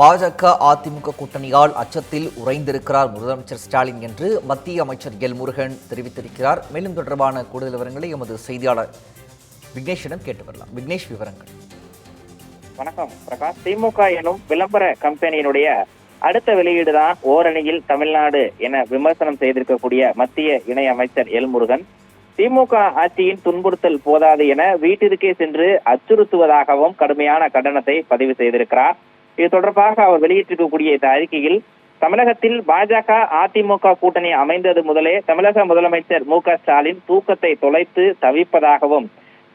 பாஜக அதிமுக கூட்டணியால் அச்சத்தில் உறைந்திருக்கிறார் முதலமைச்சர் ஸ்டாலின் என்று மத்திய அமைச்சர் எல் முருகன் தெரிவித்திருக்கிறார். மேலும் தொடர்பான கூடுதல் விவரங்களை எமது செய்தியாளர் விக்னேஷிடம் கேட்டு வரலாம். விக்னேஷ் விவரங்கள். வணக்கம். பிரகாஷ் திமுக எனும் விளம்பர கம்பெனியினுடைய அடுத்த வெளியீடு தான் ஓரணியில் தமிழ்நாடு என விமர்சனம் செய்திருக்கக்கூடிய மத்திய இணை அமைச்சர் எல் முருகன். திமுக ஆட்சியின் துன்புறுத்தல் போதாது என வீட்டிற்கே சென்று அச்சுறுத்துவதாகவும் கடுமையான கண்டனத்தை பதிவு செய்திருக்கிறார். இது தொடர்பாக அவர் வெளியிட்டிருக்கக்கூடிய இந்த அறிக்கையில் தமிழகத்தில் பாஜக அதிமுக கூட்டணி அமைந்தது முதலே தமிழக முதலமைச்சர் மு க ஸ்டாலின் தூக்கத்தை தொலைத்து தவிப்பதாகவும்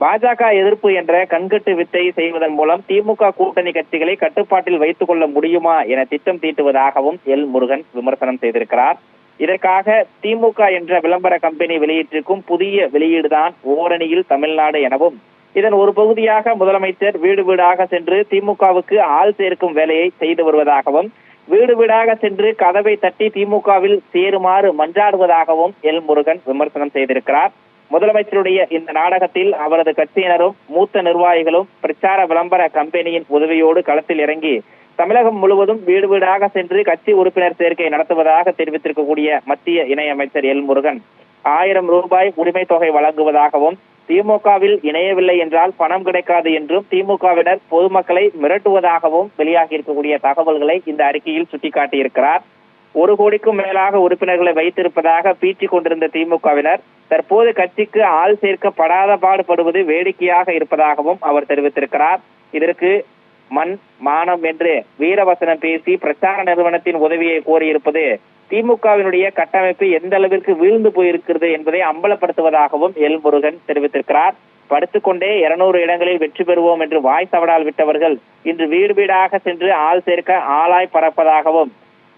பாஜக எதிர்ப்பு என்ற கண்கட்டு வித்தை செய்வதன் மூலம் திமுக கூட்டணி கட்சிகளை கட்டுப்பாட்டில் வைத்துக் கொள்ள முடியுமா என திட்டம் தீட்டுவதாகவும் எல் முருகன் விமர்சனம் செய்திருக்கிறார். இதற்காக திமுக என்ற விளம்பர கம்பெனி வெளியிட்டிருக்கும் புதிய வெளியீடுதான் ஓரணியில் தமிழ்நாடு எனவும் இதன் ஒரு பகுதியாக முதலமைச்சர் வீடு வீடாக சென்று திமுகவுக்கு ஆள் சேர்க்கும் வேலையை செய்து வருவதாகவும் வீடு வீடாக சென்று கதவை தட்டி திமுகவில் சேருமாறு மன்றாடுவதாகவும் எல் முருகன் விமர்சனம் செய்திருக்கிறார். முதலமைச்சருடைய இந்த நாடகத்தில் அவரது கட்சியினரும் மூத்த நிர்வாகிகளும் பிரச்சார விளம்பர கம்பெனியின் உதவியோடு களத்தில் இறங்கி தமிழகம் முழுவதும் வீடு வீடாக சென்று கட்சி உறுப்பினர் சேர்க்கை நடத்துவதாக தெரிவித்திருக்கக்கூடிய மத்திய இணையமைச்சர் எல் முருகன். ஆயிரம் ரூபாய் உரிமை தொகை வழங்குவதாகவும் திமுகவில் இணையவில்லை என்றால் பணம் கிடைக்காது என்றும் திமுகவினர் பொதுமக்களை மிரட்டுவதாகவும் வெளியாகி இருக்கக்கூடிய தகவல்களை இந்த அறிக்கையில் சுட்டிக்காட்டியிருக்கிறார். ஒரு கோடிக்கும் மேலாக உறுப்பினர்களை வைத்திருப்பதாக பீச்சிக் கொண்டிருந்த திமுகவினர் தற்போது கட்சிக்கு ஆள் சேர்க்கப்படாத பாடுபடுவது வேடிக்கையாக இருப்பதாகவும் அவர் தெரிவித்திருக்கிறார். இதற்கு மண் மானம் என்று வீரவசனம் பேசி பிரச்சார நிறுவனத்தின் உதவியை கோரியிருப்பது திமுகவினுடைய கட்டமைப்பு எந்த அளவிற்கு வீழ்ந்து போயிருக்கிறது என்பதை அம்பலப்படுத்துவதாகவும் எல் முருகன் தெரிவித்திருக்கிறார். படுத்துக்கொண்டே இருநூறு இடங்களில் வெற்றி பெறுவோம் என்று வாய் தவடால் விட்டவர்கள் இன்று வீடு வீடாக சென்று ஆள் சேர்க்க ஆளாய் பறப்பதாகவும்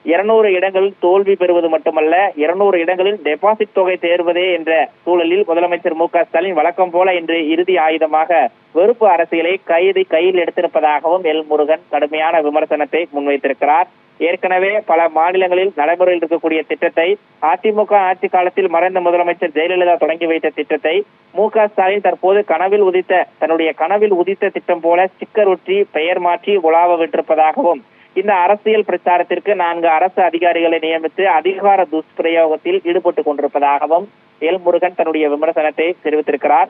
இருநூறு இடங்களில் தோல்வி பெறுவது மட்டுமல்ல இருநூறு இடங்களில் டெபாசிட் தொகை தேர்வதே என்ற சூழலில் முதலமைச்சர் மு க ஸ்டாலின் வழக்கம் போல இன்று இறுதி ஆயுதமாக வெறுப்பு அரசியலை கைது கையில் எடுத்திருப்பதாகவும் எல் முருகன் கடுமையான விமர்சனத்தை முன்வைத்திருக்கிறார். ஏற்கனவே பல மாநிலங்களில் நடைமுறையில் இருக்கக்கூடிய திட்டத்தை அதிமுக ஆட்சி காலத்தில் மறைந்த முதலமைச்சர் ஜெயலலிதா தொடங்கி வைத்த திட்டத்தை மு க ஸ்டாலின் தற்போது கனவில் உதித்த தன்னுடைய கனவில் உதித்த திட்டம் போல ஸ்டிக்கர் ஒற்றி பெயர் மாற்றி உலாவ விட்டிருப்பதாகவும் இந்த அரசியல் பிரச்சாரத்திற்கு நான்கு அரசு அதிகாரிகளை நியமித்து அதிகார துஷ்பிரயோகத்தில் ஈடுபட்டுக் கொண்டிருப்பதாகவும் எல் முருகன் தன்னுடைய விமர்சனத்தை தெரிவித்திருக்கிறார்.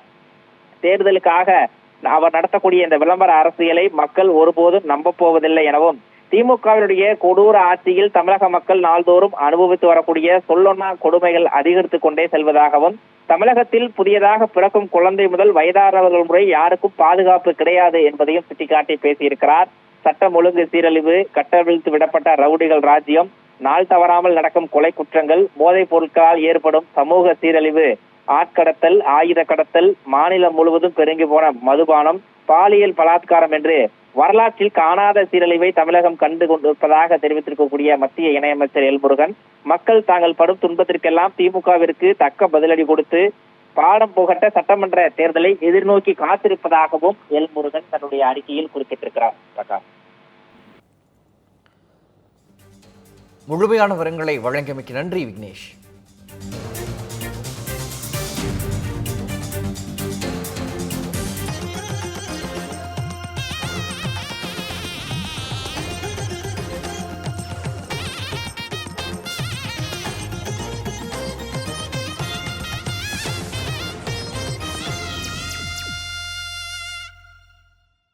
தேர்தலுக்காக அவர் நடத்தக்கூடிய இந்த விளம்பர அரசியலை மக்கள் ஒருபோதும் நம்ப போவதில்லை எனவும் திமுகவினுடைய கொடூர ஆட்சியில் தமிழக மக்கள் நாள்தோறும் அனுபவித்து வரக்கூடிய சொல்லொன்னா கொடுமைகள் அதிகரித்துக் கொண்டே செல்வதாகவும் தமிழகத்தில் புதியதாக பிறக்கும் குழந்தை முதல் வயதானவர்கள் முறை யாருக்கும் பாதுகாப்பு கிடையாது என்பதையும் சுட்டிக்காட்டி பேசியிருக்கிறார். சட்டம் ஒழுங்கு சீரழிவு கட்டவிழ்த்து விடப்பட்ட ரவுடிகள் ராஜ்யம் நாள் தவறாமல் நடக்கும் கொலை குற்றங்கள் போதைப் பொருட்களால் ஏற்படும் சமூக சீரழிவு ஆட்கடத்தல் ஆயுத கடத்தல் மாநிலம் முழுவதும் பெருங்கி போன மதுபானம் பாலியல் பலாத்காரம் என்று வரலாற்றில் காணாத சீரழிவை தமிழகம் கண்டு கொண்டிருப்பதாக தெரிவித்திருக்கக்கூடிய மத்திய இணையமைச்சர் எல்முருகன் மக்கள் தாங்கள் படும் துன்பத்திற்கெல்லாம் திமுகவிற்கு தக்க பதிலடி கொடுத்து பாடம் புகட்ட சட்டமன்ற தேர்தலை எதிர்நோக்கி காத்திருப்பதாகவும் எல் முருகன் தன்னுடைய அறிக்கையில் குறிப்பிட்டிருக்கிறார் பிரகாஷ். முழுமையான விவரங்களை வழங்கியமைக்கு நன்றி விக்னேஷ்.